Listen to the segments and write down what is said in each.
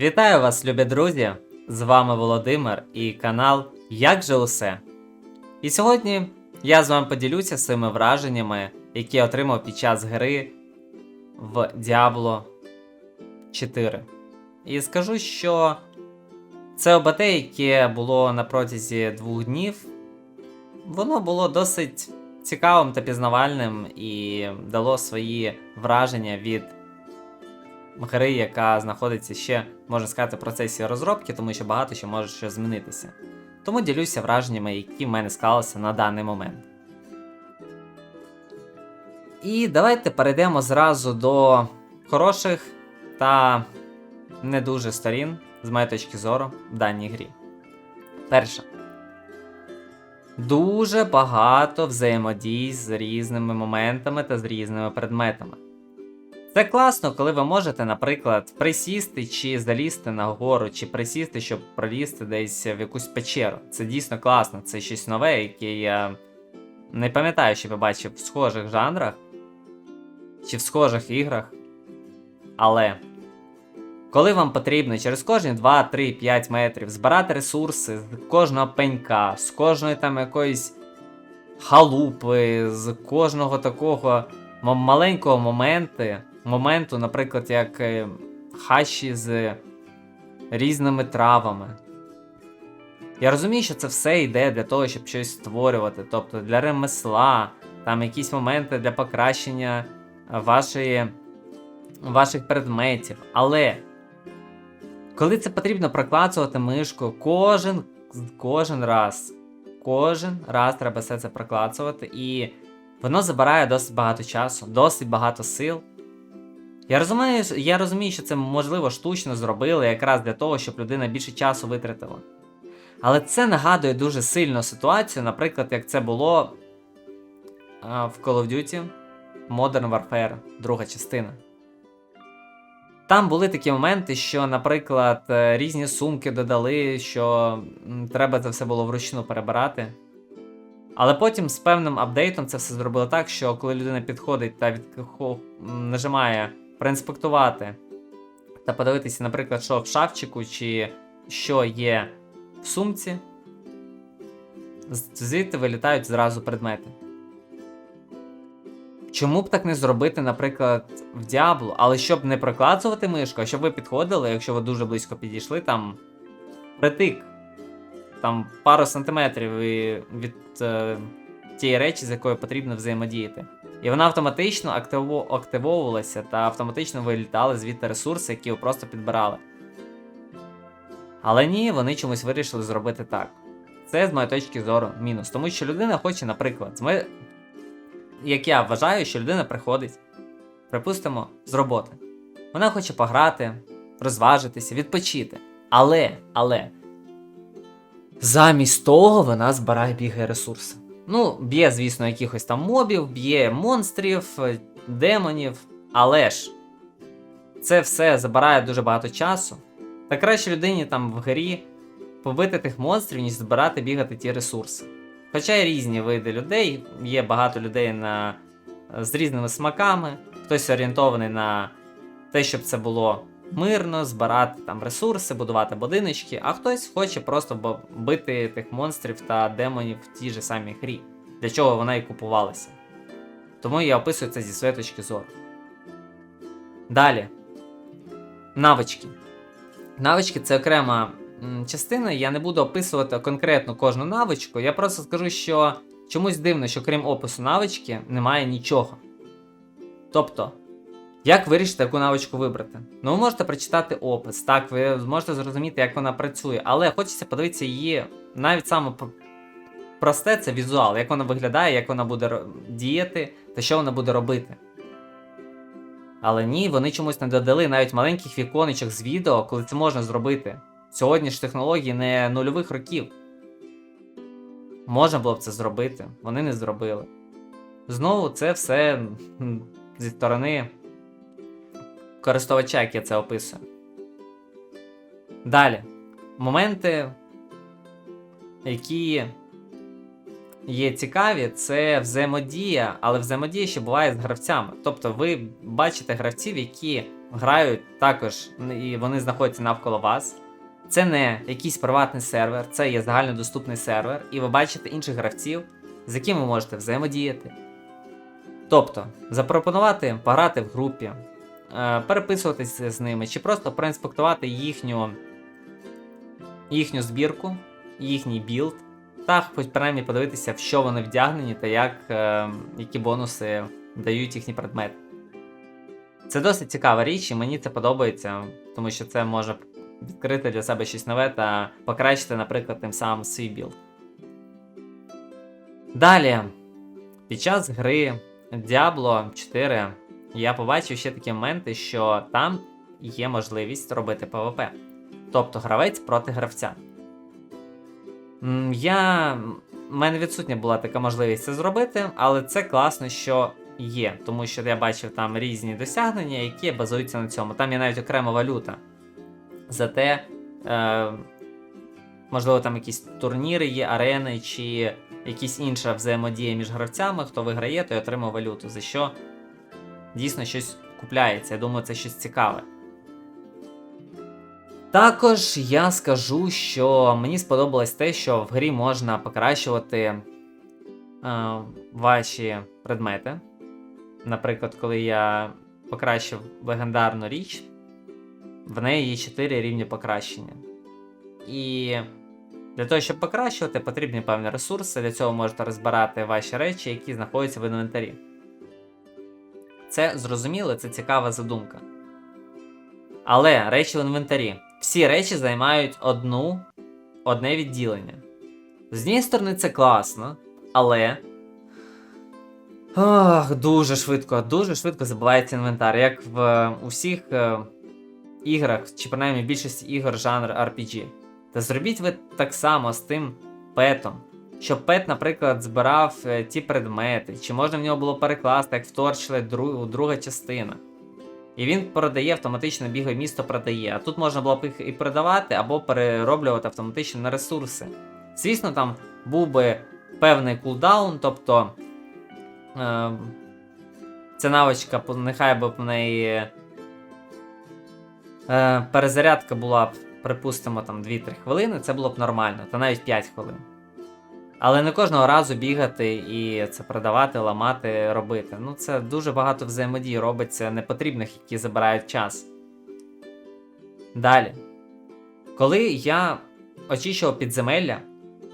Вітаю вас, любі друзі! З вами Володимир і канал Як же усе. І сьогодні я з вами поділюся своїми враженнями, які я отримав під час гри в Diablo 4. І скажу, що це ОБТ, яке було на протязі двох днів, воно було досить цікавим та пізнавальним і дало свої враження від гри, яка знаходиться ще, можна сказати, в процесі розробки, тому що багато ще може ще змінитися. Тому ділюся враженнями, які в мене склалися на даний момент. І давайте перейдемо зразу до хороших та не дуже сторін, з моєї точки зору, в даній грі. Перша. Дуже багато взаємодій з різними моментами та з різними предметами. Це класно, коли ви можете, наприклад, присісти чи залізти на гору, чи присісти, щоб пролізти десь в якусь печеру. Це дійсно класно, це щось нове, яке я не пам'ятаю, що я бачив в схожих жанрах чи в схожих іграх. Але коли вам потрібно через кожні 2, 3, 5 метрів збирати ресурси з кожного пенька, з кожної там якоїсь халупи, з кожного такого маленького моменту, моменту, наприклад, як е, хащі з різними травами. Я розумію, що це все йде для того, щоб щось створювати, тобто для ремесла, там якісь моменти для покращення вашої, ваших предметів. Але коли це потрібно проклацувати мишку, кожен, кожен раз, кожен раз треба все це проклацувати, і воно забирає досить багато часу, досить багато сил. Я розумію, я розумію, що це можливо штучно зробили якраз для того, щоб людина більше часу витратила. Але це нагадує дуже сильно ситуацію, наприклад, як це було в Call of Duty Modern Warfare, друга частина. Там були такі моменти, що, наприклад, е, різні сумки додали, що треба це все було вручну перебирати. Але потім з певним апдейтом це все зробили так, що коли людина підходить та від... нажимає проінспектувати та подивитися, наприклад, що в шафчику чи що є в сумці, звідти вилітають зразу предмети. Чому б так не зробити, наприклад, в Діабло, але щоб не проклацувати мишку, а щоб ви підходили, якщо ви дуже близько підійшли, там притик, там пару сантиметрів від е, тієї речі, з якою потрібно взаємодіяти. І вона автоматично активо- активовувалася та автоматично вилітали звідти ресурси, які ви просто підбирали. Але ні, вони чомусь вирішили зробити так. Це з моєї точки зору мінус. Тому що людина хоче, наприклад, моєї як я вважаю, що людина приходить, припустимо, з роботи. Вона хоче пограти, розважитися, відпочити. Але, але. Замість того вона збирає бігає ресурси. Ну, б'є, звісно, якихось там мобів, б'є монстрів, е, демонів. Але ж це все забирає дуже багато часу. Та краще людині там в грі побити тих монстрів, ніж збирати бігати ті ресурси. Хоча є різні види людей, є багато людей на, з різними смаками, хтось орієнтований на те, щоб це було мирно, збирати там ресурси, будувати будиночки, а хтось хоче просто бити тих монстрів та демонів в тій же самій грі, для чого вона і купувалася. Тому я описую це зі своєї точки зору. Далі. Навички. Навички це окрема частина. Я не буду описувати конкретно кожну навичку. Я просто скажу, що чомусь дивно, що крім опису навички немає нічого. Тобто, як вирішити, яку навичку вибрати? Ну, ви можете прочитати опис, так, ви зможете зрозуміти, як вона працює, але хочеться подивитися її навіть саме просте це візуал, як вона виглядає, як вона буде діяти та що вона буде робити. Але ні, вони чомусь не додали навіть маленьких віконечок з відео, коли це можна зробити. Сьогодні ж технології не нульових років. Можна було б це зробити, вони не зробили. Знову це все зі сторони користувача, як я це описую. Далі. Моменти, які є цікаві, це взаємодія, але взаємодія ще буває з гравцями. Тобто ви бачите гравців, які грають також, і вони знаходяться навколо вас. Це не якийсь приватний сервер, це є загальнодоступний сервер, і ви бачите інших гравців, з якими ви можете взаємодіяти. Тобто, запропонувати пограти в групі, переписуватися з ними, чи просто проінспектувати їхню, їхню збірку, їхній білд, та хоч принаймні подивитися, в що вони вдягнені та як, е, які бонуси дають їхні предмети. Це досить цікава річ, і мені це подобається, тому що це може відкрити для себе щось нове та покращити, наприклад, тим самим свій білд. Далі, під час гри Diablo 4 я побачив ще такі моменти, що там є можливість робити PvP. Тобто гравець проти гравця. Я. У мене відсутня була така можливість це зробити, але це класно, що є, тому що я бачив там різні досягнення, які базуються на цьому. Там є навіть окрема валюта. Зате, е, можливо, там якісь турніри є, арени, чи якісь інша взаємодія між гравцями, хто виграє, той отримав валюту, за що дійсно щось купляється. Я думаю, це щось цікаве. Також я скажу, що мені сподобалось те, що в грі можна покращувати е, ваші предмети. Наприклад, коли я покращив легендарну річ, в неї є 4 рівні покращення. І для того, щоб покращувати, потрібні певні ресурси. Для цього можете розбирати ваші речі, які знаходяться в інвентарі. Це зрозуміло, це цікава задумка. Але речі в інвентарі. Всі речі займають одну, одне відділення. З однієї сторони, це класно, але. Ох, дуже швидко, дуже швидко забувається інвентар. Як в е, усіх е, іграх, чи принаймні в більшості ігор жанр RPG. Та зробіть ви так само з тим петом. Щоб пет, наприклад, збирав е, ті предмети, чи можна в нього було перекласти, як в Torchlight друга частина. І він продає автоматично бігає місто продає. А тут можна було б їх і продавати, або перероблювати автоматично на ресурси. Звісно, там був би певний кулдаун, тобто е, ця навичка, нехай би в неї е, перезарядка була б, припустимо, там 2-3 хвилини, це було б нормально, та навіть 5 хвилин. Але не кожного разу бігати і це продавати, ламати, робити. Ну, це дуже багато взаємодій робиться непотрібних, які забирають час. Далі. Коли я очищував підземелля,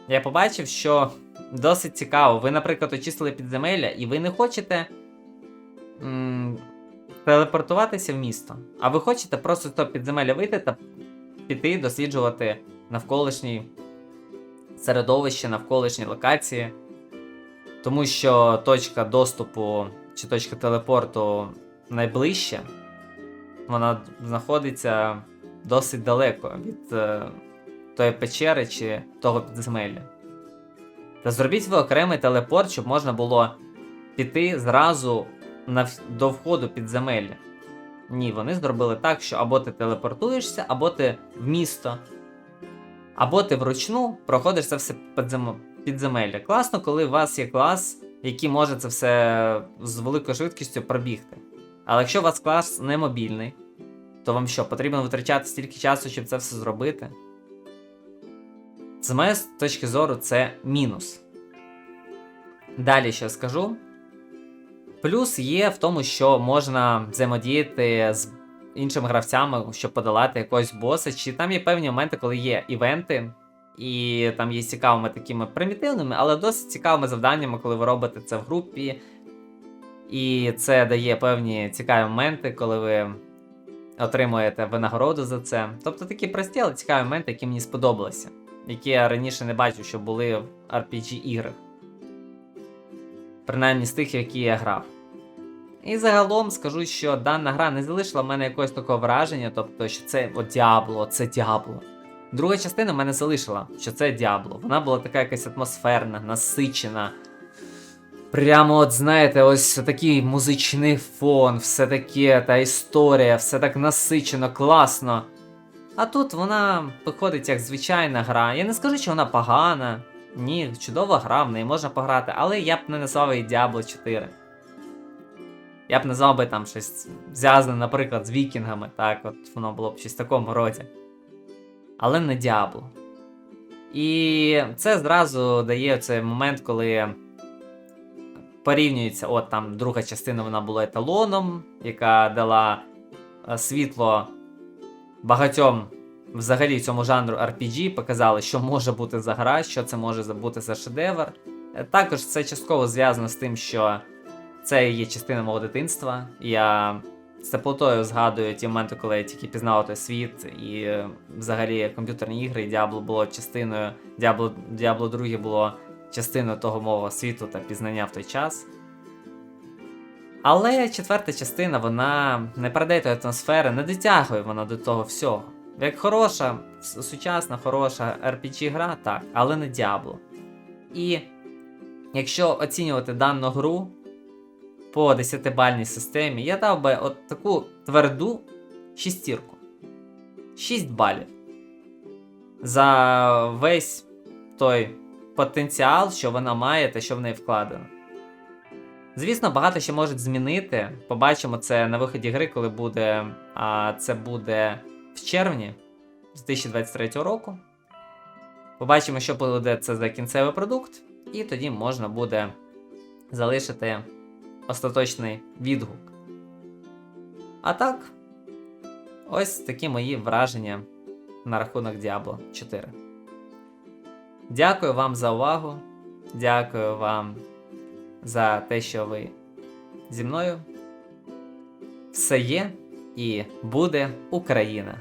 я побачив, що досить цікаво. Ви, наприклад, очистили підземелля, і ви не хочете м- телепортуватися в місто. А ви хочете просто з того підземелля вийти та піти досліджувати навколишній середовище, навколишні локації. Тому що точка доступу чи точка телепорту найближча, вона знаходиться досить далеко від е, тої печери чи того підземелля. Та зробіть ви окремий телепорт, щоб можна було піти зразу на, до входу підземелля. Ні, вони зробили так, що або ти телепортуєшся, або ти в місто. Або ти вручну проходиш це все підземелля. Класно, коли у вас є клас, який може це все з великою швидкістю пробігти. Але якщо у вас клас не мобільний, то вам що, потрібно витрачати стільки часу, щоб це все зробити? З моєї точки зору, це мінус. Далі що скажу. Плюс є в тому, що можна взаємодіяти з іншими гравцями, щоб подолати якогось боса. Чи там є певні моменти, коли є івенти, і там є цікавими такими примітивними, але досить цікавими завданнями, коли ви робите це в групі. І це дає певні цікаві моменти, коли ви отримуєте винагороду за це. Тобто такі прості, але цікаві моменти, які мені сподобалися, які я раніше не бачив, що були в RPG-іграх. Принаймні з тих, які я грав. І загалом скажу, що дана гра не залишила в мене якогось такого враження, тобто, що це от Діабло, це Діабло. Друга частина в мене залишила, що це Діабло. Вона була така якась атмосферна, насичена. Прямо, от знаєте, ось такий музичний фон, все таке, та історія, все так насичено, класно. А тут вона виходить як звичайна гра. Я не скажу, що вона погана. Ні, чудова гра, в неї можна пограти, але я б не назвав її Diablo 4. Я б назвав би там щось зв'язане, наприклад, з вікінгами, так, от воно було б щось в такому роді. Але не Діабло. І це зразу дає цей момент, коли порівнюється, от там друга частина вона була еталоном, яка дала е, світло багатьом взагалі цьому жанру RPG, показали, що може бути за гра, що це може бути за шедевр. Е, Також це частково зв'язано з тим, що це є частина мого дитинства. Я з теплотою згадую ті моменти, коли я тільки пізнав той світ, і е, взагалі комп'ютерні ігри, і Diablo було частиною, Diablo, Diablo 2 було частиною того мого світу та пізнання в той час. Але четверта частина, вона не передає тої атмосфери, не дотягує вона до того всього. Як хороша, сучасна, хороша RPG-гра, так, але не Diablo. І якщо оцінювати дану гру по 10-бальній системі, я дав би от таку тверду шістірку. 6 балів. За весь той потенціал, що вона має та що в неї вкладено. Звісно, багато ще можуть змінити. Побачимо це на виході гри, коли буде. А це буде в червні 2023 року. Побачимо, що буде це за кінцевий продукт, і тоді можна буде залишити остаточний відгук. А так, ось такі мої враження на рахунок Diablo 4. Дякую вам за увагу. Дякую вам за те, що ви зі мною. Все є і буде Україна!